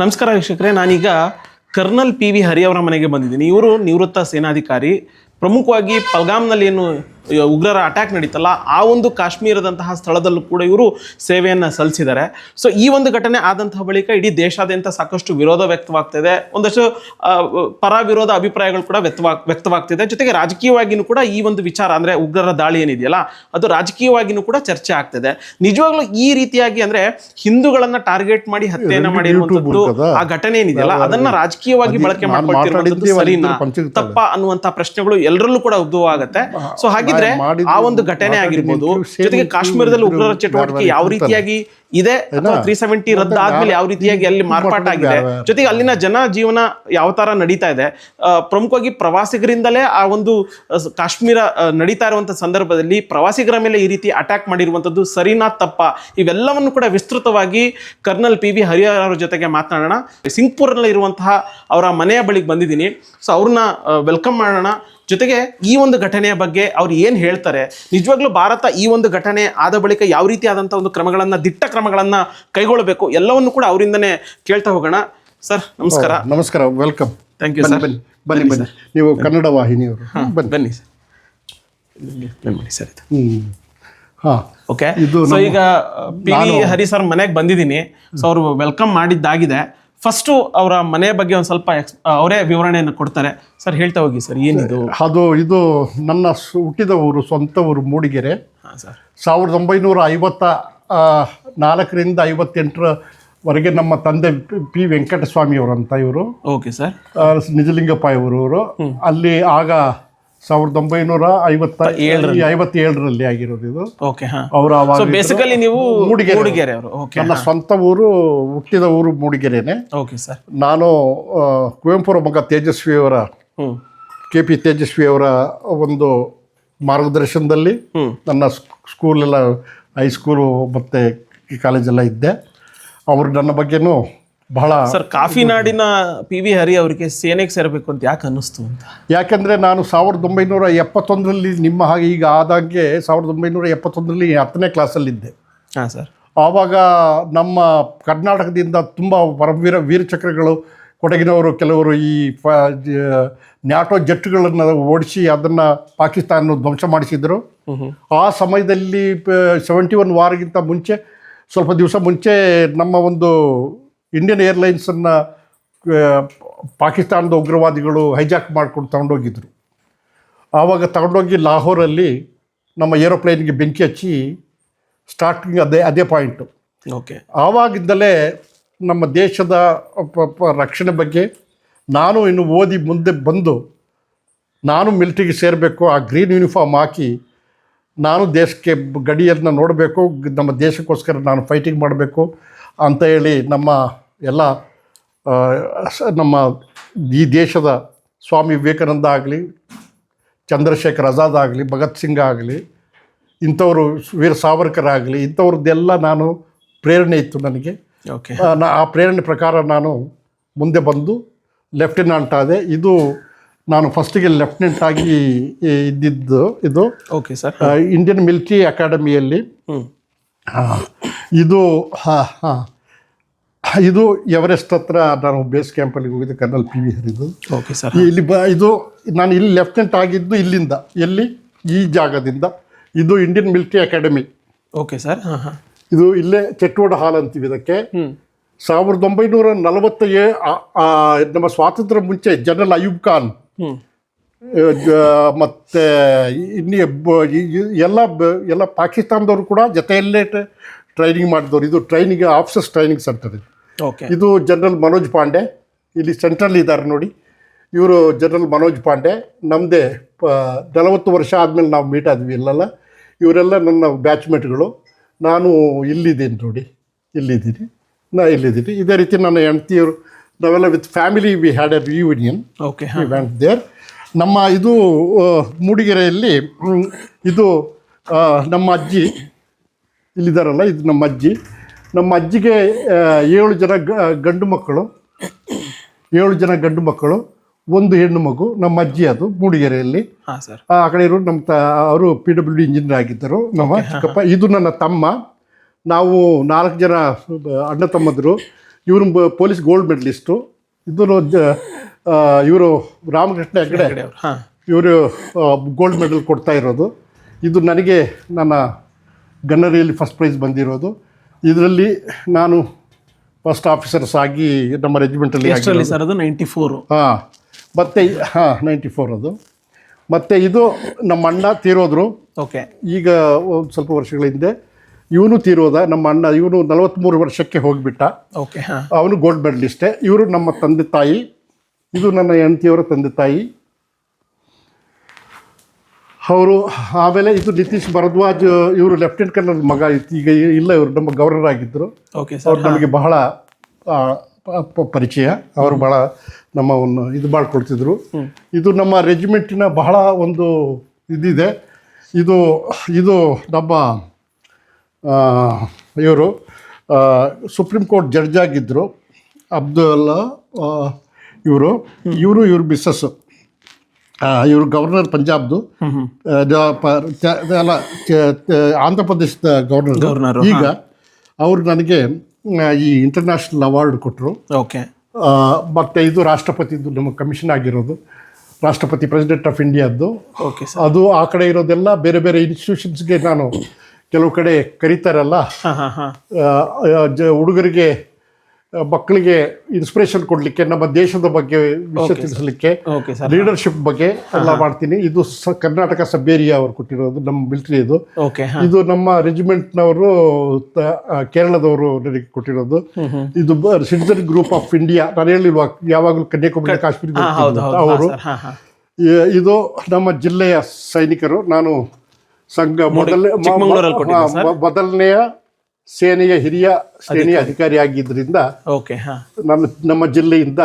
ನಮಸ್ಕಾರ ವೀಕ್ಷಕರೇ, ನಾನೀಗ ಕರ್ನಲ್ ಪಿ ವಿ ಹರಿ ಅವರ ಮನೆಗೆ ಬಂದಿದ್ದೀನಿ. ಇವರು ನಿವೃತ್ತ ಸೇನಾಧಿಕಾರಿ, ಪ್ರಮುಖವಾಗಿ ಪಲ್ಗಾಮ್ನಲ್ಲಿ ಏನು ಉಗ್ರರ ಅಟ್ಯಾಕ್ ನಡೀತಲ್ಲ ಆ ಒಂದು ಕಾಶ್ಮೀರದಂತಹ ಸ್ಥಳದಲ್ಲೂ ಕೂಡ ಇವರು ಸೇವೆಯನ್ನು ಸಲ್ಲಿಸಿದ್ದಾರೆ. ಸೊ ಈ ಒಂದು ಘಟನೆ ಆದಂತಹ ಬಳಿಕ ಇಡೀ ದೇಶಾದ್ಯಂತ ಸಾಕಷ್ಟು ವಿರೋಧ ವ್ಯಕ್ತವಾಗ್ತಿದೆ. ಒಂದಷ್ಟು ಪರ ವಿರೋಧ ಅಭಿಪ್ರಾಯಗಳು ಕೂಡ ವ್ಯಕ್ತವಾಗ್ ವ್ಯಕ್ತವಾಗ್ತಿದೆ. ಜೊತೆಗೆ ರಾಜಕೀಯವಾಗಿಯೂ ಕೂಡ ಈ ಒಂದು ವಿಚಾರ ಅಂದರೆ ಉಗ್ರರ ದಾಳಿ ಏನಿದೆಯಲ್ಲ ಅದು ರಾಜಕೀಯವಾಗಿಯೂ ಕೂಡ ಚರ್ಚೆ ಆಗ್ತಿದೆ. ನಿಜವಾಗ್ಲೂ ಈ ರೀತಿಯಾಗಿ ಅಂದ್ರೆ ಹಿಂದೂಗಳನ್ನು ಟಾರ್ಗೆಟ್ ಮಾಡಿ ಹತ್ಯೆಯನ್ನು ಮಾಡಿರುವಂತದ್ದು ಆ ಘಟನೆ ಏನಿದೆಯಲ್ಲ ಅದನ್ನ ರಾಜಕೀಯವಾಗಿ ಬಳಕೆ ಮಾತಾಡಿದ್ದೆ ಸರಿನಾ ತಪ್ಪ ಅನ್ನುವಂತ ಪ್ರಶ್ನೆಗಳು ಎಲ್ಲರಲ್ಲೂ ಕೂಡ ಉದ್ಭವ ಆಗುತ್ತೆ ಸೊ ಹಾಗಿದ್ರೆ ಮಾಡಿದ್ದು ಆ ಒಂದು ಘಟನೆ ಆಗಿರ್ಬೋದು ಜೊತೆಗೆ ಕಾಶ್ಮೀರದಲ್ಲಿ ಉಗ್ರರ ಚಟುವಟಿಕೆ ಯಾವ ರೀತಿಯಾಗಿ ಇದೆ ಅಥವಾ ತ್ರೀ ಸೆವೆಂಟಿ ರದ್ದಾದ್ಮೇಲೆ ಯಾವ ರೀತಿಯಾಗಿ ಅಲ್ಲಿ ಮಾರ್ಪಾಟ ಆಗಿದೆ. ಜೊತೆಗೆ ಅಲ್ಲಿನ ಜನ ಜೀವನ ಯಾವ ತರ ನಡೀತಾ ಇದೆ? ಪ್ರಮುಖವಾಗಿ ಪ್ರವಾಸಿಗರಿಂದಲೇ ಆ ಒಂದು ಕಾಶ್ಮೀರ ನಡೀತಾ ಇರುವಂತ ಸಂದರ್ಭದಲ್ಲಿ ಪ್ರವಾಸಿಗರ ಮೇಲೆ ಈ ರೀತಿ ಅಟ್ಯಾಕ್ ಮಾಡಿರುವಂತದ್ದು ಸರಿನಾ ತಪ್ಪ? ಇವೆಲ್ಲವನ್ನು ಕೂಡ ವಿಸ್ತೃತವಾಗಿ ಕರ್ನಲ್ ಪಿ ವಿ ಹರಿಹರ ಅವರ ಜೊತೆಗೆ ಮಾತನಾಡೋಣ. ಸಿಂಗ್ಪುರ್ನಲ್ಲಿ ಇರುವಂತಹ ಅವರ ಮನೆಯ ಬಳಿಗೆ ಬಂದಿದ್ದೀನಿ. ಸೊ ಅವ್ರನ್ನ ವೆಲ್ಕಮ್ ಮಾಡೋಣ. ಜೊತೆಗೆ ಈ ಒಂದು ಘಟನೆಯ ಬಗ್ಗೆ ಅವ್ರು ಏನು ಹೇಳ್ತಾರೆ ನಿಜವಾಗ್ಲೂ ಭಾರತ ಈ ಒಂದು ಘಟನೆ ಆದ ಬಳಿಕ ಯಾವ ರೀತಿಯಾದಂಥ ಒಂದು ಕ್ರಮಗಳನ್ನು ದಿಟ್ಟ ಕ್ರಮಗಳನ್ನು ಕೈಗೊಳ್ಳಬೇಕು ಎಲ್ಲವನ್ನು ಕೂಡ ಅವರಿಂದನೇ ಕೇಳ್ತಾ ಹೋಗೋಣ. ಸರ್ ನಮಸ್ಕಾರ. ನಮಸ್ಕಾರ ವೆಲ್ಕಮ್. ಥ್ಯಾಂಕ್ ಯು ಬನ್ನಿ ಸರ್ ಬನ್ನಿ ಬನ್ನಿ ಬನ್ನಿ ನೀವು ಕನ್ನಡ ವಾಹಿನಿಯವರು. ಬನ್ನಿ. ಬನ್ನಿ ಸರ್. ಹಾ ಓಕೆ ಇದು ಸೊ ಈಗ ಪಿ ವಿ ಹರಿ ಸರ್ ಮನೆಗೆ ಬಂದಿದ್ದೀನಿ. ಸೊ ಅವರು ವೆಲ್ಕಮ್ ಮಾಡಿದ್ದಾಗಿದೆ. ಫಸ್ಟು ಅವರ ಮನೆಯ ಬಗ್ಗೆ ಒಂದು ಸ್ವಲ್ಪ ಎಕ್ಸ್ ಅವರೇ ವಿವರಣೆಯನ್ನು ಕೊಡ್ತಾರೆ. ಸರ್ ಹೇಳ್ತಾ ಹೋಗಿ ಸರ್ ಏನಿದು? ಅದು ಇದು ನನ್ನ ಸು- ಹುಟ್ಟಿದ ಊರು ಸ್ವಂತ ಊರು ಮೂಡಿಗೆರೆ. ಹಾಂ ಸರ್. ಸಾವಿರದ ಒಂಬೈನೂರ ಐವತ್ತ ಆ, ನಾಲ್ಕರಿಂದ ಐವತ್ತೆಂಟರವರೆಗೆ ನಮ್ಮ ತಂದೆ ಪಿ- ವೆಂಕಟಸ್ವಾಮಿ ವೆಂಕಟಸ್ವಾಮಿಯವರು ಅಂತ ಇವರು. Okay sir. ಆ, ನಿಜಲಿಂಗಪ್ಪ ಇವರು ಅಲ್ಲಿ ಆಗ ಸಾವಿರದ ಒಂಬೈನೂರ ಐವತ್ತ ಐವತ್ತೇಳರಲ್ಲಿ ಆಗಿರೋದು ಇದು. ಓಕೆ ಅವರ ಬೇಸಿಕಲಿ ನೀವು ಮೂಡಿಗೆರೆ. ಮೂಡಿಗೆರೆ ಅವರು. ಓಕೆ ನನ್ನ ಸ್ವಂತ ಊರು ಹುಟ್ಟಿದ ಊರು ಮೂಡಿಗೆರೆನೆ. ಓಕೆ ಸರ್ ನಾನು ಕುವೆಂಪುರ ಮಗ ತೇಜಸ್ವಿಯವರ ಅವರ ಕೆ ಪಿ ತೇಜಸ್ವಿಯವರ ಒಂದು ಮಾರ್ಗದರ್ಶನದಲ್ಲಿ. ನನ್ನ ಸ್ಕ್- ಸ್ಕೂಲೆಲ್ಲ ಹೈಸ್ಕೂಲು ಮತ್ತು ಕಾಲೇಜೆಲ್ಲ ಇದ್ದೆ. ಅವರು ನನ್ನ ಬಗ್ಗೆನೂ ಬಹಳ ಸರ್ ಕಾಫಿ ನಾಡಿನ ಪಿ ವಿ ಹರಿ ಅವರಿಗೆ ಸೇನೆಗೆ ಸೇರಬೇಕು ಅಂತ ಯಾಕೆ ಅನ್ನಿಸ್ತು ಅಂತ? ಯಾಕೆಂದರೆ ನಾನು ಸಾವಿರದ ಒಂಬೈನೂರ ಎಪ್ಪತ್ತೊಂದರಲ್ಲಿ ನಿಮ್ಮ ಹಾಗೆ ಈಗ ಆದಾಗೆ ಸಾವಿರದ ಒಂಬೈನೂರ ಎಪ್ಪತ್ತೊಂದರಲ್ಲಿ ಹತ್ತನೇ ಕ್ಲಾಸಲ್ಲಿದ್ದೆ ಹಾಂ ಸರ್. ಆವಾಗ ನಮ್ಮ ಕರ್ನಾಟಕದಿಂದ ತುಂಬ ಪರಮವೀರ ವೀರಚಕ್ರಗಳು ಕೊಡಗಿನವರು ಕೆಲವರು ಈ ಫ ನ್ಯಾಟೋ ಜೆಟ್ಗಳನ್ನು ಓಡಿಸಿ ಅದನ್ನು ಪಾಕಿಸ್ತಾನ ಧ್ವಂಸ ಮಾಡಿಸಿದರು. ಆ ಸಮಯದಲ್ಲಿ ಸೆವೆಂಟಿ ಒನ್ ವಾರ್ಗಿಂತ ಮುಂಚೆ ಸ್ವಲ್ಪ ದಿವಸ ಮುಂಚೆ ನಮ್ಮ ಒಂದು ಇಂಡಿಯನ್ ಏರ್ಲೈನ್ಸನ್ನು ಪಾಕಿಸ್ತಾನದ ಉಗ್ರವಾದಿಗಳು ಹೈಜಾಕ್ ಮಾಡ್ಕೊಂಡು ತಗೊಂಡೋಗಿದ್ರು. ಆವಾಗ ತಗೊಂಡೋಗಿ ಲಾಹೋರಲ್ಲಿ ನಮ್ಮ ಏರೋಪ್ಲೇನ್ಗೆ ಬೆಂಕಿ ಹಚ್ಚಿ ಸ್ಟಾರ್ಟಿಂಗ್ ಅದೇ ಅದೇ ಪಾಯಿಂಟು ಓಕೆ ಆವಾಗಿಂದಲೇ ನಮ್ಮ ದೇಶದ ರಕ್ಷಣೆ ಬಗ್ಗೆ ನಾನು ಇನ್ನು ಓದಿ ಮುಂದೆ ಬಂದು ನಾನು ಮಿಲ್ಟ್ರಿಗೆ ಸೇರಬೇಕು ಆ ಗ್ರೀನ್ ಯೂನಿಫಾರ್ಮ್ ಹಾಕಿ ನಾನು ದೇಶಕ್ಕೆ ಗಡಿಯನ್ನು ನೋಡಬೇಕು ನಮ್ಮ ದೇಶಕ್ಕೋಸ್ಕರ ನಾನು ಫೈಟಿಂಗ್ ಮಾಡಬೇಕು ಅಂತ ಹೇಳಿ ನಮ್ಮ ಎಲ್ಲ ನಮ್ಮ ಈ ದೇಶದ ಸ್ವಾಮಿ ವಿವೇಕಾನಂದ ಆಗಲಿ ಚಂದ್ರಶೇಖರ್ ಆಜಾದ್ ಆಗಲಿ ಭಗತ್ ಸಿಂಗ್ ಆಗಲಿ ಇಂಥವರು ವೀರ ಸಾವರ್ಕರ್ ಆಗಲಿ ಇಂಥವ್ರದ್ದೆಲ್ಲ ನಾನು ಪ್ರೇರಣೆ ಇತ್ತು ನನಗೆ. ಓಕೆ. ಆ, ನಾ ಆ ಪ್ರೇರಣೆ ಪ್ರಕಾರ ನಾನು ಮುಂದೆ ಬಂದು ಲೆಫ್ಟಿನೆಂಟ್ ಆದೆ. ಇದು ನಾನು ಫಸ್ಟಿಗೆ ಲೆಫ್ಟಿನೆಂಟ್ ಆಗಿ ಇದ್ದಿದ್ದು ಇದು. Okay sir. ಇಂಡಿಯನ್ ಮಿಲಿಟರಿ ಅಕಾಡೆಮಿಯಲ್ಲಿ ಇದು ಹಾಂ ಹಾಂ. ಇದು ಎವರೆಸ್ಟ್ ಹತ್ರ ನಾನು ಬೇಸ್ ಕ್ಯಾಂಪಲ್ಲಿ ಹೋಗಿದ್ದೆ ಕರ್ನಲ್ ಪಿ ವಿ ಹರಿದು. ಓಕೆ ಸರ್ ಇಲ್ಲಿ ಬ ಇದು ನಾನು ಇಲ್ಲಿ ಲೆಫ್ಟಿನೆಂಟ್ ಆಗಿದ್ದು ಇಲ್ಲಿಂದ. ಎಲ್ಲಿ? ಈ ಜಾಗದಿಂದ. ಇದು Indian military academy. Okay sir ಹಾಂ ಹಾಂ. ಇದು ಇಲ್ಲೇ ಚೆಟ್ಟೋಡ ಹಾಲ್ ಅಂತೀವಿ ಇದಕ್ಕೆ. ಸಾವಿರದ ಒಂಬೈನೂರ ನಲವತ್ತ ನಮ್ಮ ಸ್ವಾತಂತ್ರ್ಯ ಮುಂಚೆ ಜನರಲ್ ಅಯೂಬ್ ಖಾನ್ ಮತ್ತೆ ಇನ್ನಿ ಎಲ್ಲ ಬ- ಎಲ್ಲ ಪಾಕಿಸ್ತಾನದವರು ಕೂಡ ಜೊತೆಯಲ್ಲೇ ಟ್ರೈನಿಂಗ್ ಮಾಡಿದವರು. ಇದು ಟ್ರೈನಿಂಗ್ ಆಫೀಸರ್ಸ್ ಟ್ರೈನಿಂಗ್ ಸೆಂಟರ್ ಇದು. ಓಕೆ ಇದು ಜನರಲ್ ಮನೋಜ್ ಪಾಂಡೆ ಇಲ್ಲಿ ಸೆಂಟ್ರಲ್ ಇದ್ದಾರೆ ನೋಡಿ. ಇವರು ಜನರಲ್ ಮನೋಜ್ ಪಾಂಡೆ ನಮ್ಮದೇ ಪ ನಲವತ್ತು ವರ್ಷ ಆದಮೇಲೆ ನಾವು ಮೀಟ್ ಆದ್ವಿ ಇಲ್ಲೆಲ್ಲ. ಇವರೆಲ್ಲ ನನ್ನ ಬ್ಯಾಚ್ಮೇಟ್ಗಳು ನಾನು ಇಲ್ಲಿದ್ದೀನಿ ನೋಡಿ. ಇಲ್ಲಿದ್ದೀನಿ. ನಾ ಇಲ್ಲಿದ್ದೀನಿ. ಇದೇ ರೀತಿ ನನ್ನ ಹೆಂಡ್ತಿಯವರು ನಾವೆಲ್ಲ with family we had a reunion okay we went there ನಮ್ಮ ಇದು ಮೂಡಿಗೆರೆಯಲ್ಲಿ ಇದು ನಮ್ಮ ಅಜ್ಜಿ ಇಲ್ಲಿದ್ದಾರಲ್ಲ ಇದು ನಮ್ಮ ಅಜ್ಜಿ. ನಮ್ಮ ಅಜ್ಜಿಗೆ ಏಳು ಜನ ಗಂಡು ಮಕ್ಕಳು. ಏಳು ಜನ ಗಂಡು ಮಕ್ಕಳು ಒಂದು ಹೆಣ್ಣು ಮಗು ನಮ್ಮ ಅಜ್ಜಿ ಅದು ಮೂಡಿಗೆರೆಯಲ್ಲಿ. ಆ ಕಡೆ ಇರೋರು ನಮ್ಮ ತ ಅವರು ಪಿ ಡಬ್ಲ್ಯೂ ಡಿ ಇಂಜಿನಿಯರ್ ಆಗಿದ್ದರು ನಮ್ಮ ಚಿಕ್ಕಪ್ಪ. ಇದು ನನ್ನ ತಮ್ಮ. ನಾವು ನಾಲ್ಕು ಜನ ಅಣ್ಣ ತಮ್ಮದರು. ಇವರು ಪೊಲೀಸ್ ಗೋಲ್ಡ್ ಮೆಡಲಿಸ್ಟು. ಇದು ಇವರು ರಾಮಕೃಷ್ಣ ಹೆಗಡೆ. ಹಾ. ಇವರು ಗೋಲ್ಡ್ ಮೆಡಲ್ ಕೊಡ್ತಾ ಇರೋದು. ಇದು ನನಗೆ ನನ್ನ ಗನ್ನರಿಯಲ್ಲಿ ಫಸ್ಟ್ ಪ್ರೈಸ್ ಬಂದಿರೋದು. ಇದರಲ್ಲಿ ನಾನು ಫಸ್ಟ್ ಆಫೀಸರ್ಸ್ ಆಗಿ ನಮ್ಮ ರೆಜಿಮೆಂಟಲ್ಲಿ ಸರ್ ಅದು? ನೈಂಟಿ ಫೋರು ಹಾಂ ಮತ್ತೆ ಹಾಂ ನೈಂಟಿ ಫೋರ್ ಅದು. ಮತ್ತು ಇದು ನಮ್ಮ ಅಣ್ಣ ತೀರೋದ್ರು. ಓಕೆ ಈಗ ಒಂದು ಸ್ವಲ್ಪ ವರ್ಷಗಳ ಹಿಂದೆ ಇವನು ತೀರೋದ ನಮ್ಮ ಅಣ್ಣ ಇವನು ನಲವತ್ತ್ಮೂರು ವರ್ಷಕ್ಕೆ ಹೋಗಿಬಿಟ್ಟ. ಓಕೆ ಹಾ. ಅವನು ಗೋಲ್ಡ್ ಮೆಡಲಿಸ್ಟೇ ಇವರು ನಮ್ಮ ತಂದೆ ತಾಯಿ. ಇದು ನನ್ನ ಹೆಂಡತಿಯವರ ತಂದೆ ತಾಯಿ. ಅವರು ಆಮೇಲೆ ಇದು ನಿತೀಶ್ ಭರದ್ವಾಜ್ ಇವರು ಲೆಫ್ಟಿನೆಂಟ್ ಕರ್ನಲ್ ಮಗ ಇತ್ತು. ಈಗ ಇಲ್ಲ ಇವರು ನಮ್ಮ ಗವರ್ನರ್ ಆಗಿದ್ದರು ಅವ್ರು ನಮಗೆ ಬಹಳ ಪರಿಚಯ. ಅವರು ಬಹಳ ನಮ್ಮ ಒಂದು ಇದು ಮಾಡಿಕೊಡ್ತಿದ್ರು ಇದು ನಮ್ಮ ರೆಜಿಮೆಂಟಿನ ಬಹಳ ಒಂದು ಇದಿದೆ. ಇದು ಇದು ನಮ್ಮ ಇವರು ಸುಪ್ರೀಂ ಕೋರ್ಟ್ ಜಡ್ಜ್ ಆಗಿದ್ದರು ಅಬ್ದುಲ್ಲಾ ಇವರು ಇವರು ಇವ್ರ ಮಿಸ್ಸಸ್ಸು ಇವರು ಗವರ್ನರ್ ಪಂಜಾಬ್ದು. ಅಲ್ಲ ಆಂಧ್ರ ಪ್ರದೇಶದ ಗವರ್ನರ್ ಗವರ್ನರ್ ಈಗ ಅವರು ನನಗೆ ಈ ಇಂಟರ್ನ್ಯಾಷನಲ್ ಅವಾರ್ಡ್ ಕೊಟ್ಟರು ಓಕೆ ಮತ್ತು ಇದು ರಾಷ್ಟ್ರಪತಿದು ನಮ್ಮ ಕಮಿಷನ್ ಆಗಿರೋದು. ರಾಷ್ಟ್ರಪತಿ ಪ್ರೆಸಿಡೆಂಟ್ ಆಫ್ ಇಂಡಿಯಾದ್ದು ಓಕೆ ಅದು ಆ ಕಡೆ ಇರೋದೆಲ್ಲ ಬೇರೆ ಬೇರೆ ಇನ್ಸ್ಟಿಟ್ಯೂಷನ್ಸ್ಗೆ ನಾನು ಕೆಲವು ಕಡೆ ಕರೀತಾರಲ್ಲ. ಹುಡುಗರಿಗೆ ಮಕ್ಕಳಿಗೆ ಇನ್ಸ್ಪಿರೇಷನ್ ಕೊಡಲಿಕ್ಕೆ ನಮ್ಮ ದೇಶದ ಬಗ್ಗೆ ವಿಷಯ ತಿಳಿಸಲಿಕ್ಕೆ ಲೀಡರ್ಶಿಪ್ ಬಗ್ಗೆ ಎಲ್ಲ ಮಾಡ್ತೀನಿ. ಇದು ಕರ್ನಾಟಕ ಸಬೇರಿಯಾ ಅವರು ಕೊಟ್ಟಿರೋದು ನಮ್ಮ ಮಿಲಿಟರಿ ಇದು. ಇದು ನಮ್ಮ ರೆಜಿಮೆಂಟ್ನವರು ಕೇರಳದವರು ನನಗೆ ಕೊಟ್ಟಿರೋದು. ಇದು ಸಿಟಿಸನ್ ಗ್ರೂಪ್ ಆಫ್ ಇಂಡಿಯಾ ನಾನು ಹೇಳಿಲ್ವಾ ಯಾವಾಗಲೂ ಕನ್ಯಾಕುಮಾರಿ ಕಾಶ್ಮೀರ ಅವರು ಇದು ನಮ್ಮ ಜಿಲ್ಲೆಯ ಸೈನಿಕರು. ನಾನು ಸಂಘ ಮೊದಲ ಮ- ಚಿಕ್ಕಮಂಗ್ಳೂರಲ್ಲಿ ಮ- ಕೊಟ್ಟಿದ್ದು ಸರ್? ಮ- ಮೊದಲನೆಯ ಸೇನೆಯ ಹಿರಿಯ ಸೇನೆಯ ಅಧಿಕಾರಿ. ಆಗಿದ್ದರಿಂದ ಓಕೆ ನನ್ನ ನಮ್ಮ ಜಿಲ್ಲೆಯಿಂದ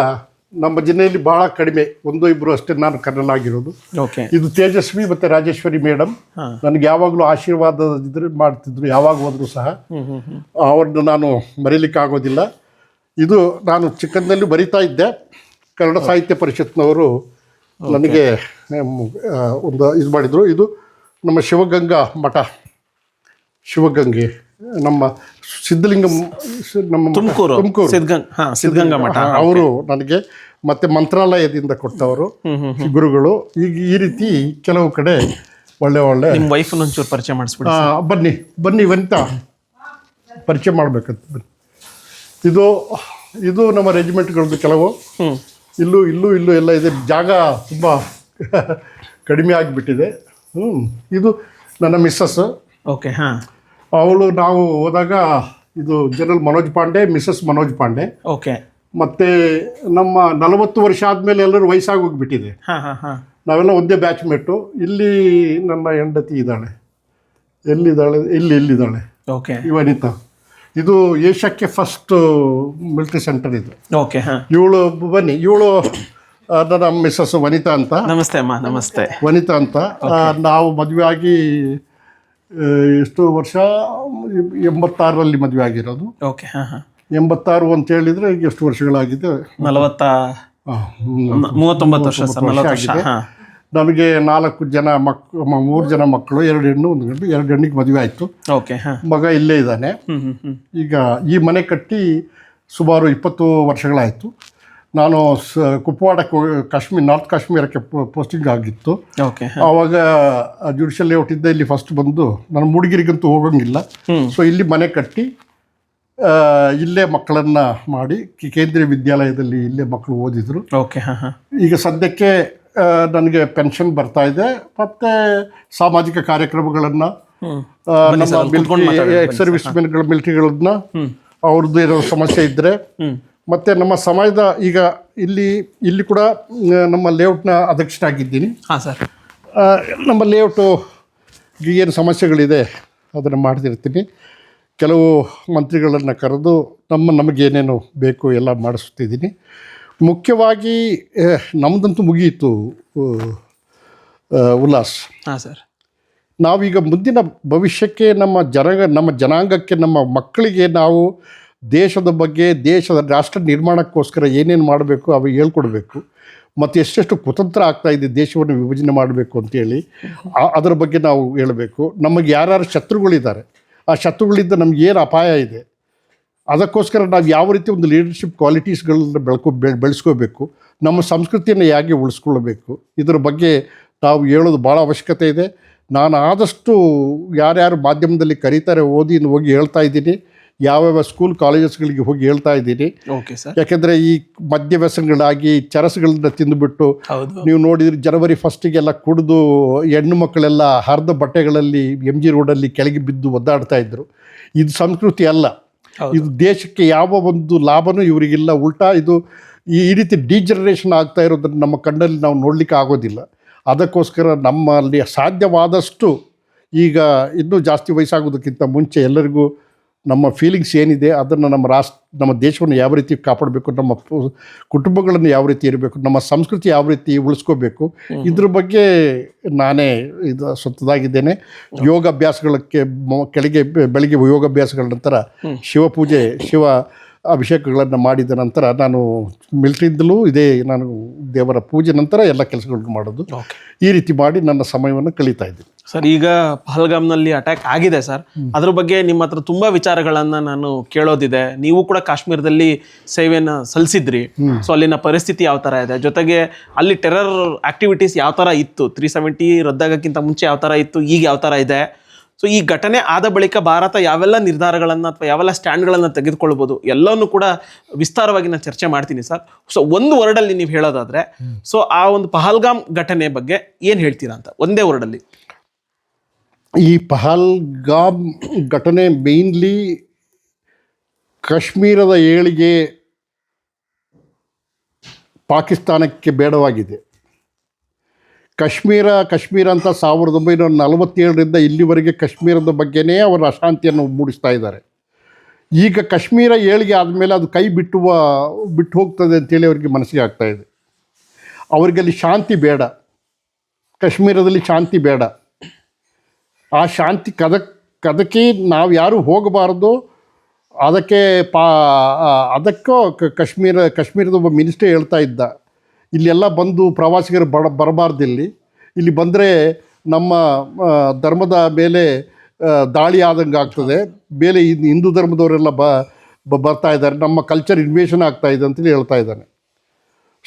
ನಮ್ಮ ಜಿಲ್ಲೆಯಲ್ಲಿ ಬಹಳ ಕಡಿಮೆ ಒಂದು ಇಬ್ಬರು ಅಷ್ಟೇ ನಾನು ಕರ್ನಲ್ ಆಗಿರೋದು ಓಕೆ. ಇದು ತೇಜಸ್ವಿ ಮತ್ತು ರಾಜೇಶ್ವರಿ ಮೇಡಮ್ ನನಗೆ ಯಾವಾಗಲೂ ಆಶೀರ್ವಾದ ಮಾಡ್ತಿದ್ರು ಯಾವಾಗ ಹೋದ್ರು ಸಹ. ಅವ್ರನ್ನ ನಾನು ಮರೀಲಿಕ್ಕೆ ಆಗೋದಿಲ್ಲ ಇದು ನಾನು ಚಿಕ್ಕಂದಲ್ಲಿ ಬರಿತಾ ಇದ್ದೆ. ಕನ್ನಡ ಸಾಹಿತ್ಯ ಪರಿಷತ್ನವರು ನನಗೆ ಒಂದು ಇದು ಮಾಡಿದರು. ಇದು ನಮ್ಮ ಶಿವಗಂಗಾ ಮಠ. ಶಿವಗಂಗೆ. ನಮ್ಮ ಸಿದ್ಧಲಿಂಗ ನಮ್ಮ ತುಮಕೂರು ತುಮಕೂರು. ಸಿದ್ಧಗಂಗಾ ಸಿದ್ಧಗಂಗಾ ಮಠ ಅವರು ನನಗೆ ಮತ್ತೆ ಮಂತ್ರಾಲಯದಿಂದ ಕೊಟ್ಟವರು ಗುರುಗಳು. ಈಗ ಈ ರೀತಿ ಕೆಲವು ಕಡೆ ಒಳ್ಳೆ ಒಳ್ಳೆ ನಿಮ್ಮ ವೈಫ್ ಒಂಚೂರು ಪರಿಚಯ ಮಾಡಿಸ್ಬಿಡಿ ಬನ್ನಿ ಬನ್ನಿ ವಂತ. ಪರಿಚಯ ಮಾಡ್ಬೇಕಂತ ಬನ್ನಿ. ಇದು ಇದು ನಮ್ಮ ರೆಜಿಮೆಂಟ್ಗಳದ್ದು ಕೆಲವು. ಇಲ್ಲೂ ಇಲ್ಲೂ ಇಲ್ಲೂ ಎಲ್ಲ ಇದೆ. ಜಾಗ ತುಂಬ ಕಡಿಮೆ ಆಗಿಬಿಟ್ಟಿದೆ. ಹ್ಞೂ ಇದು ನನ್ನ ಮಿಸ್ಸಸ್ಸು ಓಕೆ ಹಾ. ಅವಳು ನಾವು ಹೋದಾಗ ಇದು general Manoj Pande Mrs Manoj Pande. Okay. ಮತ್ತೆ ನಮ್ಮ ನಲವತ್ತು ವರ್ಷ ಆದಮೇಲೆ ಎಲ್ಲರೂ ವಯಸ್ಸಾಗಿ ಹೋಗ್ಬಿಟ್ಟಿದೆ. ನಾವೆಲ್ಲ ಒಂದೇ ಬ್ಯಾಚ್ ಮೆಟ್ಟು ಇಲ್ಲಿ ನನ್ನ ಹೆಂಡತಿ ಇದ್ದಾಳೆ. ಎಲ್ಲಿದ್ದಾಳೆ? ಇಲ್ಲಿ ಇಲ್ಲಿದ್ದಾಳೆ ಓಕೆ. ಇವನಿತ. ವನಿತಾ ಇದು ಏಷ್ಯಾಕ್ಕೆ ಫಸ್ಟ್ ಮಿಲಿಟರಿ ಸೆಂಟರ್ ಇದು. ಓಕೆ ಹಾ. ಇವಳು ಬನ್ನಿ. ಇವಳು ನಮ್ಮ ಮಿಸ್ಸಸ್ ವನಿತಾ ಅಂತ. ನಮಸ್ತೆ ಅಮ್ಮ ನಮಸ್ತೆ. ವನಿತಾ ಅಂತ. ನಾವು ಮದುವೆ ಆಗಿ ಎಷ್ಟು ವರ್ಷ ಎಂಬತ್ತಾರರಲ್ಲಿ ಮದುವೆ ಆಗಿರೋದು. ಓಕೆ ಹಾ ಹಾ. ಎಂಬತ್ತಾರು ಅಂತ ಹೇಳಿದ್ರೆ ಈಗ ಎಷ್ಟು ವರ್ಷಗಳಾಗಿದೆ? ನಲವತ್ತ. ಮೂವತ್ತೊಂಬತ್ತು ವರ್ಷ ಸರ್ ನಲವತ್ತು ವರ್ಷ ಆಗಿದೆ. ಹಾ. ನಮಗೆ ನಾಲ್ಕು ಜನ ಮಕ್ ಮೂರು ಜನ ಮಕ್ಕಳು ಎರಡು ಹೆಣ್ಣು ಒಂದು ಗಂಡು ಎರಡು ಹೆಣ್ಣಿಗೆ ಮದುವೆ ಆಯಿತು. ಓಕೆ ಹಾ. ಮಗ ಇಲ್ಲೇ ಇದ್ದಾನೆ. ಈಗ ಈ ಮನೆ ಕಟ್ಟಿ ಸುಮಾರು ಇಪ್ಪತ್ತು ವರ್ಷಗಳಾಯಿತು. ನಾನು ಸ ಕುಪ್ವಾಡ ಕಾಶ್ಮೀರ್ ನಾರ್ತ್ ಕಾಶ್ಮೀರಕ್ಕೆ ಪೋಸ್ಟಿಂಗ್ ಆಗಿತ್ತು. ಓಕೆ ಆವಾಗ ಜುಡಿಷಿಯಲ್ ಲೇಔಟ್ ಇದ್ದ ಇಲ್ಲಿ ಫಸ್ಟ್ ಬಂದು ನಾನು ಮೂಡಿಗಿರಿಗಂತೂ ಹೋಗಂಗಿಲ್ಲ. ಸೊ ಇಲ್ಲಿ ಮನೆ ಕಟ್ಟಿ ಇಲ್ಲೇ ಮಕ್ಕಳನ್ನು ಮಾಡಿ ಕೇಂದ್ರೀಯ ವಿದ್ಯಾಲಯದಲ್ಲಿ ಇಲ್ಲೇ ಮಕ್ಕಳು ಓದಿದರು. ಓಕೆ ಈಗ ಸದ್ಯಕ್ಕೆ ನನಗೆ ಪೆನ್ಷನ್ ಬರ್ತಾ ಇದೆ. ಮತ್ತು ಸಾಮಾಜಿಕ ಕಾರ್ಯಕ್ರಮಗಳನ್ನು ನಮ್ಮ ಎಕ್ಸ್ ಸರ್ವಿಸ್ ಮೆನ್ಗಳ ಮಿಲಿಟರಿಗಳನ್ನ ಅವ್ರದ್ದು ಏನೋ ಸಮಸ್ಯೆ ಇದ್ದರೆ ಮತ್ತು ನಮ್ಮ ಸಮಾಜದ ಈಗ ಇಲ್ಲಿ ಇಲ್ಲಿ ಕೂಡ ನಮ್ಮ ಲೇಔಟ್ನ ಅಧ್ಯಕ್ಷನಾಗಿದ್ದೀನಿ ಹಾಂ ಸರ್. ನಮ್ಮ ಲೇಔಟು ಏನು ಸಮಸ್ಯೆಗಳಿದೆ ಅದನ್ನು ಮಾಡ್ತಿರ್ತೀನಿ. ಕೆಲವು ಮಂತ್ರಿಗಳನ್ನು ಕರೆದು ನಮ್ಮ ನಮಗೇನೇನು ಬೇಕು ಎಲ್ಲ ಮಾಡಿಸ್ತಿದ್ದೀನಿ. ಮುಖ್ಯವಾಗಿ ನಮ್ಮದಂತೂ ಮುಗಿಯಿತು ಉಲ್ಲಾಸ್. ಹಾಂ ಸರ್. ನಾವೀಗ ಮುಂದಿನ ಭವಿಷ್ಯಕ್ಕೆ ನಮ್ಮ ಜನಾಂಗ ನಮ್ಮ ಜನಾಂಗಕ್ಕೆ ನಮ್ಮ ಮಕ್ಕಳಿಗೆ ನಾವು ದೇಶದ ಬಗ್ಗೆ, ದೇಶದ ರಾಷ್ಟ್ರ ನಿರ್ಮಾಣಕ್ಕೋಸ್ಕರ ಏನೇನು ಮಾಡಬೇಕು ಅವು ಹೇಳ್ಕೊಡ್ಬೇಕು. ಮತ್ತು ಎಷ್ಟೆಷ್ಟು ಕುತಂತ್ರ ಇದೆ ದೇಶವನ್ನು ವಿಭಜನೆ ಮಾಡಬೇಕು ಅಂತೇಳಿ ಅದರ ಬಗ್ಗೆ ನಾವು ಹೇಳಬೇಕು. ನಮಗೆ ಯಾರ್ಯಾರು ಶತ್ರುಗಳಿದ್ದಾರೆ, ಆ ಶತ್ರುಗಳಿಂದ ನಮ್ಗೆ ಏನು ಅಪಾಯ ಇದೆ, ಅದಕ್ಕೋಸ್ಕರ ನಾವು ಯಾವ ರೀತಿ ಒಂದು ಲೀಡರ್ಶಿಪ್ ಕ್ವಾಲಿಟೀಸ್ಗಳನ್ನ ಬೆಳ್ಕೊ, ಬೆ, ಬೆಳೆಸ್ಕೋಬೇಕು, ನಮ್ಮ ಸಂಸ್ಕೃತಿಯನ್ನು ಹೇಗೆ ಉಳಿಸ್ಕೊಳ್ಬೇಕು, ಇದರ ಬಗ್ಗೆ ನಾವು ಹೇಳೋದು ಭಾಳ ಅವಶ್ಯಕತೆ ಇದೆ. ನಾನು ಆದಷ್ಟು ಯಾರ್ಯಾರು ಮಾಧ್ಯಮದಲ್ಲಿ ಕರೀತಾರೆ, ಓದಿ ಹೋಗಿ ಹೇಳ್ತಾ ಇದ್ದೀನಿ. ಯಾವ್ಯಾವ ಸ್ಕೂಲ್ ಕಾಲೇಜಸ್ಗಳಿಗೆ ಹೋಗಿ ಹೇಳ್ತಾ ಇದ್ದೀನಿ. ಓಕೆ ಸರ್ ಯಾಕೆಂದರೆ ಈ ಮದ್ಯ ವ್ಯಸನಗಳಾಗಿ ಚರಸ್ಗಳನ್ನ ತಿಂದುಬಿಟ್ಟು ನೀವು ನೋಡಿದ್ರೆ ಜನವರಿ ಫಸ್ಟಿಗೆಲ್ಲ ಕುಡಿದು ಹೆಣ್ಣು ಮಕ್ಕಳೆಲ್ಲ ಹರಿದ ಬಟ್ಟೆಗಳಲ್ಲಿ ಎಂ ಜಿ ರೋಡಲ್ಲಿ ಕೆಳಗೆ ಬಿದ್ದು ಒದ್ದಾಡ್ತಾ ಇದ್ರು. ಇದು ಸಂಸ್ಕೃತಿ ಅಲ್ಲ. ಇದು ದೇಶಕ್ಕೆ ಯಾವ ಒಂದು ಲಾಭನೂ ಇವರಿಗಿಲ್ಲ. ಉಲ್ಟಾ ಇದು ಈ ಈ ರೀತಿ ಡಿಜನರೇಷನ್ ಆಗ್ತಾ ಇರೋದನ್ನು ನಮ್ಮ ಕಣ್ಣಲ್ಲಿ ನಾವು ನೋಡಲಿಕ್ಕೆ ಆಗೋದಿಲ್ಲ. ಅದಕ್ಕೋಸ್ಕರ ನಮ್ಮಲ್ಲಿ ಸಾಧ್ಯವಾದಷ್ಟು ಈಗ ಇನ್ನೂ ಜಾಸ್ತಿ ವಯಸ್ಸಾಗೋದಕ್ಕಿಂತ ಮುಂಚೆ ಎಲ್ಲರಿಗೂ ನಮ್ಮ ಫೀಲಿಂಗ್ಸ್ ಏನಿದೆ ಅದನ್ನು ನಮ್ಮ ರಾಷ್ಟ್ರ ನಮ್ಮ ದೇಶವನ್ನು ಯಾವ ರೀತಿ ಕಾಪಾಡಬೇಕು ನಮ್ಮ ಕುಟುಂಬಗಳನ್ನು ಯಾವ ರೀತಿ ಇರಬೇಕು ನಮ್ಮ ಸಂಸ್ಕೃತಿ ಯಾವ ರೀತಿ ಉಳಿಸ್ಕೋಬೇಕು ಇದ್ರ ಬಗ್ಗೆ ನಾನೇ ಇದು ಸ್ವಂತದಾಗಿದ್ದೇನೆ ಯೋಗಾಭ್ಯಾಸಗಳಕ್ಕೆ ಮೊ- ಕೆಳಗೆ ಬೆಳಿಗ್ಗೆ ಯೋಗಾಭ್ಯಾಸಗಳ ನಂತರ ಶಿವಪೂಜೆ ಶಿವ ಅಭಿಷೇಕಗಳನ್ನು ಮಾಡಿದ ನಂತರ ನಾನು ಮಿಲ್ಟ್ರಿಯಿಂದಲೂ ಇದೇ ನಾನು ದೇವರ ಪೂಜೆ ನಂತರ ಎಲ್ಲ ಕೆಲಸಗಳನ್ನು ಮಾಡೋದು. ಈ ರೀತಿ ಮಾಡಿ ನನ್ನ ಸಮಯವನ್ನು ಕಳೀತಾ ಇದ್ದೀನಿ. ಸರ್ ಈಗ ಪಹಲ್ಗಾಮ್ನಲ್ಲಿ ಅಟ್ಯಾಕ್ ಆಗಿದೆ ಸರ್. ಅದ್ರ ಬಗ್ಗೆ ನಿಮ್ಮ ಹತ್ರ ತುಂಬಾ ವಿಚಾರಗಳನ್ನ ನಾನು ಕೇಳೋದಿದೆ. ನೀವು ಕೂಡ ಕಾಶ್ಮೀರದಲ್ಲಿ ಸೇವೆಯನ್ನ ಸಲ್ಲಿಸಿದ್ರಿ. ಸೊ ಅಲ್ಲಿನ ಪರಿಸ್ಥಿತಿ ಯಾವ ತರ ಇದೆ? ಜೊತೆಗೆ ಅಲ್ಲಿ ಟೆರರ್ ಆಕ್ಟಿವಿಟೀಸ್ ಯಾವ ತರ ಇತ್ತು? ತ್ರೀ ಸೆವೆಂಟಿ ರದ್ದಾಗಕ್ಕಿಂತ ಮುಂಚೆ ಯಾವ ತರ ಇತ್ತು? ಈಗ ಯಾವ ತರ ಇದೆ? ಸೊ ಈ ಘಟನೆ ಆದ ಬಳಿಕ ಭಾರತ ಯಾವೆಲ್ಲ ನಿರ್ಧಾರಗಳನ್ನು ಅಥವಾ ಯಾವೆಲ್ಲ ಸ್ಟ್ಯಾಂಡ್ಗಳನ್ನು ತೆಗೆದುಕೊಳ್ಬೋದು ಎಲ್ಲವನ್ನು ಕೂಡ ವಿಸ್ತಾರವಾಗಿ ನಾನು ಚರ್ಚೆ ಮಾಡ್ತೀನಿ ಸರ್. ಸೊ ಒಂದು ವರ್ಡಲ್ಲಿ ನೀವು ಹೇಳೋದಾದರೆ ಸೊ ಆ ಒಂದು ಪಹಲ್ಗಾಮ್ ಘಟನೆ ಬಗ್ಗೆ ಏನು ಹೇಳ್ತೀರಾ ಅಂತ? ಒಂದೇ ವರ್ಡಲ್ಲಿ. ಈ ಪಹಲ್ಗಾಮ್ ಘಟನೆ ಮೇಯ್ನ್ಲಿ ಕಾಶ್ಮೀರದ ಏಳಿಗೆ ಪಾಕಿಸ್ತಾನಕ್ಕೆ ಬೇಡವಾಗಿದೆ. ಕಾಶ್ಮೀರ ಕಾಶ್ಮೀರ ಅಂತ ಸಾವಿರದ ಒಂಬೈನೂರ ನಲವತ್ತೇಳರಿಂದ ಇಲ್ಲಿವರೆಗೆ ಕಾಶ್ಮೀರದ ಬಗ್ಗೆನೇ ಅವರ ಅಶಾಂತಿಯನ್ನು ಮೂಡಿಸ್ತಾ ಇದ್ದಾರೆ. ಈಗ ಕಾಶ್ಮೀರ ಏಳಿಗೆ ಆದಮೇಲೆ ಅದು ಕೈ ಬಿಟ್ಟುವ, ಬಿಟ್ಟು ಹೋಗ್ತದೆ ಅಂತೇಳಿ ಅವರಿಗೆ ಮನಸ್ಸಿಗೆ ಆಗ್ತಾ ಇದೆ. ಅವರಿಗೆ ಅಲ್ಲಿ ಶಾಂತಿ ಬೇಡ. ಕಾಶ್ಮೀರದಲ್ಲಿ ಶಾಂತಿ ಬೇಡ. ಆ ಶಾಂತಿ ಕದ ಕದಕ್ಕೆ ನಾವು ಯಾರು ಹೋಗಬಾರ್ದು, ಅದಕ್ಕೆ ಪಾ, ಅದಕ್ಕೂ ಕಾಶ್ಮೀರ, ಕಾಶ್ಮೀರದ ಒಬ್ಬ ಮಿನಿಸ್ಟರ್ ಹೇಳ್ತಾ ಇದ್ದ. ಇಲ್ಲೆಲ್ಲ ಬಂದು ಪ್ರವಾಸಿಗರು ಬಡ ಬರಬಾರ್ದು ಇಲ್ಲಿ ಬಂದರೆ ನಮ್ಮ ಧರ್ಮದ ಮೇಲೆ ದಾಳಿ ಆದಂಗೆ ಆಗ್ತದೆ. ಇನ್- ಹಿಂದೂ ಧರ್ಮದವರೆಲ್ಲ ಬರ್ತಾ ಇದ್ದಾರೆ. ನಮ್ಮ ಕಲ್ಚರ್ ಇನ್ವೇಷನ್ ಆಗ್ತಾ ಇದೆ ಅಂತೇಳಿ ಹೇಳ್ತಾ ಇದ್ದಾನೆ.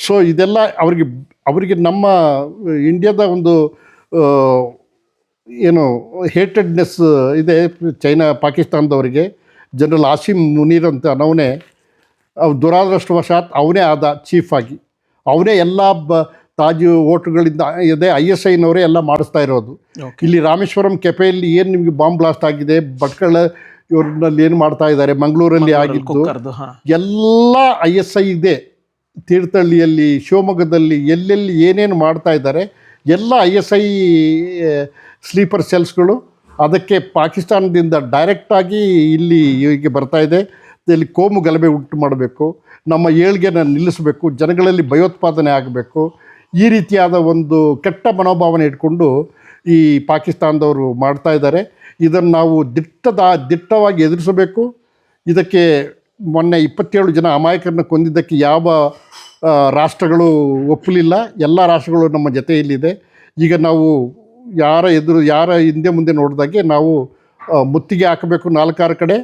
ಸೊ ಇದೆಲ್ಲ ಅವರಿಗೆ ಅವರಿಗೆ ನಮ್ಮ ಇಂಡಿಯಾದ ಒಂದು ಏನು ಹೇಟೆಡ್ನೆಸ್ ಇದೆ ಚೈನಾ, ಪಾಕಿಸ್ತಾನದವರಿಗೆ. ಜನರಲ್ ಆಸಿಮ್ ಮುನೀರ್ ಅಂತ ಅವನೇ ದುರಾದೃಷ್ಟವಶಾತ್ ಅವನೇ ಆದ ಚೀಫ್ ಆಗಿ. ಅವನೇ ಎಲ್ಲ ಬ ತಾಜು ಓಟ್ಗಳಿಂದ ಇದೆ ಐ ಎಸ್ ಐನವರೇ ಎಲ್ಲ ಮಾಡಿಸ್ತಾ ಇರೋದು. ಇಲ್ಲಿ ರಾಮೇಶ್ವರಂ ಕೆಫೆಯಲ್ಲಿ ಏನು ನಿಮಗೆ ಬಾಂಬ್ ಬ್ಲಾಸ್ಟ್ ಆಗಿದೆ ಭಟ್ಕಳ ಇವ್ರನ್ನಲ್ಲಿ ಏನು ಮಾಡ್ತಾ ಇದ್ದಾರೆ ಮಂಗಳೂರಲ್ಲಿ ಆಗಿದ್ದು ಎಲ್ಲ ಐ ಎಸ್ ಐ ಇದೆ. ತೀರ್ಥಹಳ್ಳಿಯಲ್ಲಿ ಶಿವಮೊಗ್ಗದಲ್ಲಿ ಎಲ್ಲೆಲ್ಲಿ ಏನೇನು ಮಾಡ್ತಾ ಇದ್ದಾರೆ ಎಲ್ಲ ಐ ಎಸ್ ಐ ಸ್ಲೀಪರ್ ಸೆಲ್ಸ್ಗಳು ಅದಕ್ಕೆ ಪಾಕಿಸ್ತಾನದಿಂದ ಡೈರೆಕ್ಟಾಗಿ ಇಲ್ಲಿ ಈಗ ಬರ್ತಾ ಇದೆ. ಇಲ್ಲಿ ಕೋಮು ಗಲಭೆ ಉಂಟು ಮಾಡಬೇಕು. ನಮ್ಮ ಏಳ್ಗೆನ ನಿಲ್ಲಿಸಬೇಕು, ಜನಗಳಲ್ಲಿ ಭಯೋತ್ಪಾದನೆ ಆಗಬೇಕು, ಈ ರೀತಿಯಾದ ಒಂದು ಕೆಟ್ಟ ಮನೋಭಾವನೆ ಇಟ್ಕೊಂಡು ಈ ಪಾಕಿಸ್ತಾನದವರು ಮಾಡ್ತಾ ಇದ್ದಾರೆ. ಇದನ್ನು ನಾವು ದಿಟ್ಟದ, ದಿಟ್ಟವಾಗಿ ಎದುರಿಸಬೇಕು. ಇದಕ್ಕೆ ಮೊನ್ನೆ ಇಪ್ಪತ್ತೇಳು ಜನ ಅಮಾಯಕರನ್ನ ಕೊಂದಿದ್ದಕ್ಕೆ ಯಾವ ರಾಷ್ಟ್ರಗಳು ಒಪ್ಪಲಿಲ್ಲ. ಎಲ್ಲ ರಾಷ್ಟ್ರಗಳು ನಮ್ಮ ಜೊತೆಯಲ್ಲಿದೆ. ಈಗ ನಾವು ಯಾರ ಎದುರು, ಯಾರ ಹಿಂದೆ ಮುಂದೆ ನೋಡಿದಾಗೆ ನಾವು ಮುತ್ತಿಗೆ ಹಾಕಬೇಕು ನಾಲ್ಕಾರು ಕಡೆ.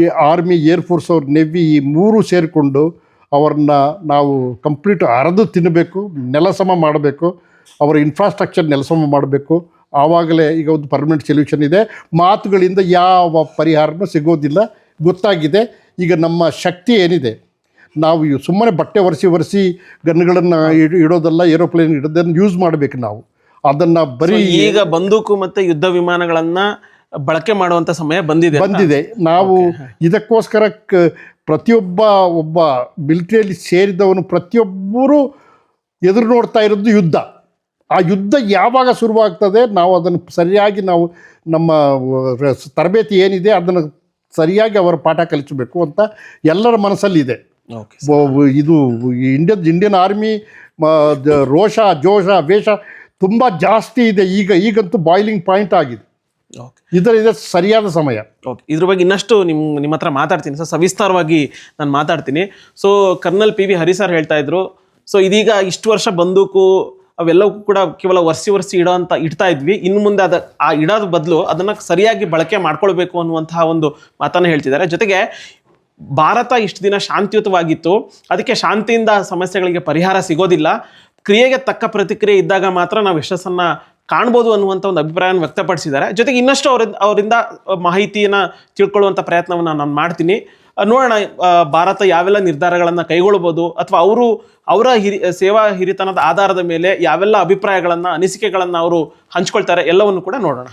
ಈ ಆರ್ಮಿ ಏರ್ಫೋರ್ಸ್ ಅವ್ರ ನೆವಿ ಈ ಮೂರು ಸೇರಿಕೊಂಡು ಅವ್ರನ್ನ ನಾವು ಕಂಪ್ಲೀಟ್ ಅರೆದು ತಿನ್ನಬೇಕು ನೆಲಸಮ ಮಾಡಬೇಕು, ಅವರ ಇನ್ಫ್ರಾಸ್ಟ್ರಕ್ಚರ್ ನೆಲಸಮ ಮಾಡಬೇಕು. ಆವಾಗಲೇ ಈಗ ಒಂದು ಪರ್ಮನೆಂಟ್ ಸೊಲ್ಯೂಷನ್ ಇದೆ. ಮಾತುಗಳಿಂದ ಯಾವ ಪರಿಹಾರನೂ ಸಿಗೋದಿಲ್ಲ. ಗೊತ್ತಾಗಿದೆ. ಈಗ ನಮ್ಮ ಶಕ್ತಿ ಏನಿದೆ? ನಾವು ಸುಮ್ಮನೆ ಬಟ್ಟೆ ಒರೆಸಿ ಒರೆಸಿ ಗನ್ಗಳನ್ನು ಇಡೋದಲ್ಲ, ಏರೋಪ್ಲೇನ್ ಇಡೋದನ್ನು ಯೂಸ್ ಮಾಡಬೇಕು ನಾವು. ಅದನ್ನು ಬರೀ ಈಗ ಬಂದೂಕು ಮತ್ತು ಯುದ್ಧ ವಿಮಾನಗಳನ್ನ ಬಳಕೆ ಮಾಡುವಂತ ಸಮಯ ಬಂದಿದೆ ಬಂದಿದೆ. ನಾವು ಇದಕ್ಕೋಸ್ಕರ ಪ್ರತಿಯೊಬ್ಬ ಒಬ್ಬ ಮಿಲಿಟರಿಯಲ್ಲಿ ಸೇರಿದವನು ಪ್ರತಿಯೊಬ್ಬರೂ ಎದುರು ನೋಡ್ತಾ ಇರೋದು ಯುದ್ಧ. ಆ ಯುದ್ಧ ಯಾವಾಗ ಶುರುವಾಗ್ತದೆ ನಾವು ಅದನ್ನು ಸರಿಯಾಗಿ ನಾವು ನಮ್ಮ ತರಬೇತಿ ಏನಿದೆ ಅದನ್ನು ಸರಿಯಾಗಿ ಅವರ ಪಾಠ ಕಲಿಸಬೇಕು ಅಂತ ಎಲ್ಲರ ಮನಸ್ಸಲ್ಲಿ ಇದೆ ಇದು ಇಂಡಿಯನ್ ಇಂಡಿಯನ್ ಆರ್ಮಿ ರೋಷ ಜೋಷ ವೇಷ ತುಂಬ ಜಾಸ್ತಿ ಇದೆ. ಈಗ ಈಗಂತೂ ಬಾಯ್ಲಿಂಗ್ ಪಾಯಿಂಟ್ ಆಗಿದೆ. ಇದರ ಇದೆ ಸರಿಯಾದ ಸಮಯ. ಓಕೆ ಇದ್ರ ಬಗ್ಗೆ ಇನ್ನಷ್ಟು ನಿಮ್ಮ ನಿಮ್ಮ ಹತ್ರ ಮಾತಾಡ್ತೀನಿ ಸರ್. ಸವಿಸ್ತಾರವಾಗಿ ನಾನು ಮಾತಾಡ್ತೀನಿ. So colonel P V Hari sir ಹೇಳ್ತಾ ಇದ್ರು. ಸೊ ಇದೀಗ ಇಷ್ಟು ವರ್ಷ ಬಂದೂಕು ಅವೆಲ್ಲವೂ ಕೂಡ ಕೇವಲ ಒರೆಸಿ ಒರೆಸಿ ಇಡೋ ಅಂತ ಇಡ್ತಾ ಇದ್ವಿ. ಇನ್ನು ಮುಂದೆ ಅದ ಆ ಇಡೋದ್ ಬದಲು ಅದನ್ನ ಸರಿಯಾಗಿ ಬಳಕೆ ಮಾಡ್ಕೊಳ್ಬೇಕು ಅನ್ನುವಂತಹ ಒಂದು ಮಾತನ್ನ ಹೇಳ್ತಿದ್ದಾರೆ. ಜೊತೆಗೆ ಭಾರತ ಇಷ್ಟು ದಿನ ಶಾಂತಿಯುತವಾಗಿತ್ತು. ಅದಕ್ಕೆ ಶಾಂತಿಯಿಂದ ಸಮಸ್ಯೆಗಳಿಗೆ ಪರಿಹಾರ ಸಿಗೋದಿಲ್ಲ. ಕ್ರಿಯೆಗೆ ತಕ್ಕ ಪ್ರತಿಕ್ರಿಯೆ ಇದ್ದಾಗ ಮಾತ್ರ ನಾವು ಯಶಸ್ಸನ್ನು ಕಾಣ್ಬೋದು ಅನ್ನುವಂಥ ಒಂದು ಅಭಿಪ್ರಾಯವನ್ನು ವ್ಯಕ್ತಪಡಿಸಿದ್ದಾರೆ. ಜೊತೆಗೆ ಇನ್ನಷ್ಟು ಅವರಿಂದ ಅವರಿಂದ ಮಾಹಿತಿಯನ್ನು ತಿಳ್ಕೊಳ್ಳುವಂಥ ಪ್ರಯತ್ನವನ್ನು ನಾನು ಮಾಡ್ತೀನಿ. ನೋಡೋಣ ಭಾರತ ಯಾವೆಲ್ಲ ನಿರ್ಧಾರಗಳನ್ನು ಕೈಗೊಳ್ಬೋದು ಅಥವಾ ಅವರು, ಅವರ ಹಿರಿ, ಸೇವಾ ಹಿರಿತನದ ಆಧಾರದ ಮೇಲೆ ಯಾವೆಲ್ಲ ಅಭಿಪ್ರಾಯಗಳನ್ನು, ಅನಿಸಿಕೆಗಳನ್ನು ಅವರು ಹಂಚ್ಕೊಳ್ತಾರೆ ಎಲ್ಲವನ್ನು ಕೂಡ ನೋಡೋಣ.